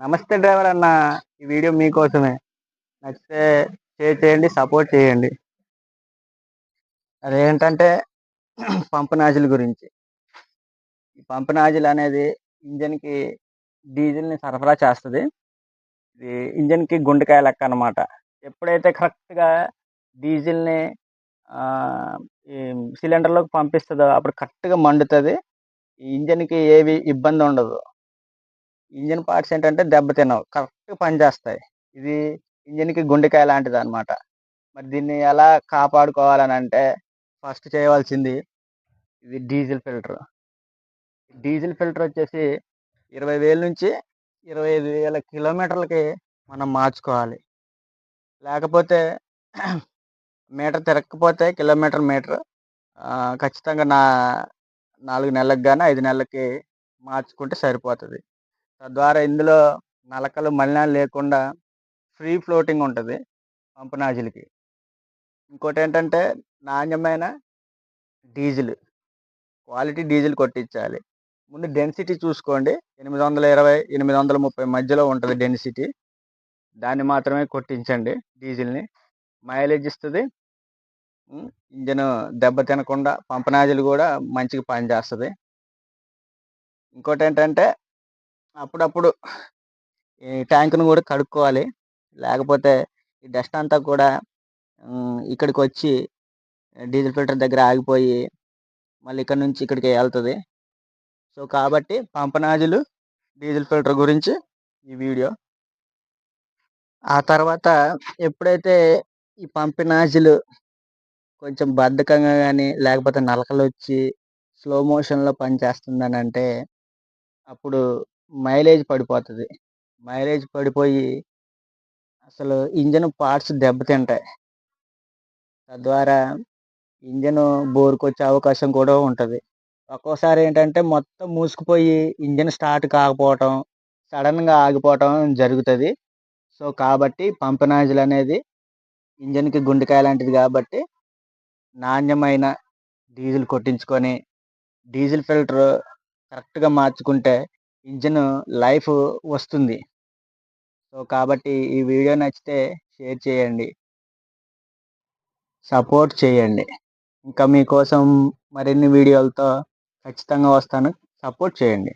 నమస్తే డ్రైవర్ అన్న ఈ వీడియో మీకోసమే. నచ్చితే షేర్ చేయండి సపోర్ట్ చేయండి. అదేంటంటే పంపు నాజిల్ గురించి. ఈ పంపు నాజిల్ అనేది ఇంజన్కి డీజిల్ని సరఫరా చేస్తుంది. ఇది ఇంజన్కి గుండెకాయ లెక్క అనమాట ఎప్పుడైతే కరెక్ట్గా డీజిల్ని సిలిండర్లోకి పంపిస్తుందో అప్పుడు కరెక్ట్గా మండుతుంది. ఈ ఇంజన్కి ఏవి ఇబ్బంది ఉండదు ఇంజన్ పార్ట్స్ ఏంటంటే దెబ్బతినవు కరెక్ట్ పనిచేస్తాయి ఇది ఇంజన్కి గుండెకాయ లాంటిది అనమాట మరి దీన్ని ఎలా కాపాడుకోవాలని అంటే ఫస్ట్ చేయవలసింది ఇది డీజిల్ ఫిల్టర్. డీజిల్ ఫిల్టర్ వచ్చేసి ఇరవై వేల నుంచి ఇరవై ఐదు వేల కిలోమీటర్లకి మనం మార్చుకోవాలి. లేకపోతే మీటర్ తిరగకపోతే కిలోమీటర్ మీటర్ ఖచ్చితంగా నా నాలుగు నెలలకు కానీ ఐదు నెలలకి మార్చుకుంటే సరిపోతుంది. తద్వారా ఇందులో నలకలు మలినాలు లేకుండా ఫ్రీ ఫ్లోటింగ్ ఉంటుంది పంపనాజులకి. ఇంకోటి ఏంటంటే నాణ్యమైన డీజిల్ క్వాలిటీ డీజిల్ కొట్టించాలి. ముందు డెన్సిటీ చూసుకోండి. ఎనిమిది వందల ఇరవై ఎనిమిది వందల ముప్పై మధ్యలో ఉంటుంది డెన్సిటీ. దాన్ని మాత్రమే కొట్టించండి డీజిల్ని. మైలేజ్ ఇస్తుంది. ఇంజన్ దెబ్బ తినకుండా పంపనాజులు కూడా మంచిగా పనిచేస్తుంది. ఇంకోటి ఏంటంటే అప్పుడప్పుడు ఈ ట్యాంకును కూడా కడుక్కోవాలి. లేకపోతే ఈ డస్ట్ అంతా కూడా ఇక్కడికి వచ్చి డీజిల్ ఫిల్టర్ దగ్గర ఆగిపోయి మళ్ళీ ఇక్కడ నుంచి ఇక్కడికి వెళ్తుంది. సో కాబట్టి పంపనాజులు డీజిల్ ఫిల్టర్ గురించి ఈ వీడియో. ఆ తర్వాత ఎప్పుడైతే ఈ పంపినాజులు కొంచెం బద్ధకంగా కానీ లేకపోతే నలకలు వచ్చి స్లో మోషన్లో పనిచేస్తుందని అంటే అప్పుడు మైలేజ్ పడిపోతుంది. మైలేజ్ పడిపోయి అసలు ఇంజన్ పార్ట్స్ దెబ్బతింటాయి తద్వారా ఇంజన్ బోరుకొచ్చే అవకాశం కూడా ఉంటుంది. ఒక్కోసారి ఏంటంటే మొత్తం మూసుకుపోయి ఇంజన్ స్టార్ట్ కాకపోవటం సడన్గా ఆగిపోవటం జరుగుతుంది. సో కాబట్టి పంపనాజులు అనేది ఇంజన్కి గుండెకాయ లాంటిది కాబట్టి నాణ్యమైన డీజిల్ కొట్టించుకొని డీజిల్ ఫిల్టర్ కరెక్ట్గా మార్చుకుంటే ఇంజిన్ లైఫ్ వస్తుంది. సో కాబట్టి ఈ వీడియో నచ్చితే షేర్ చేయండి. సపోర్ట్ చేయండి. ఇంకా మీకోసం మరిన్ని వీడియోలతో ఖచ్చితంగా వస్తాను. సపోర్ట్ చేయండి.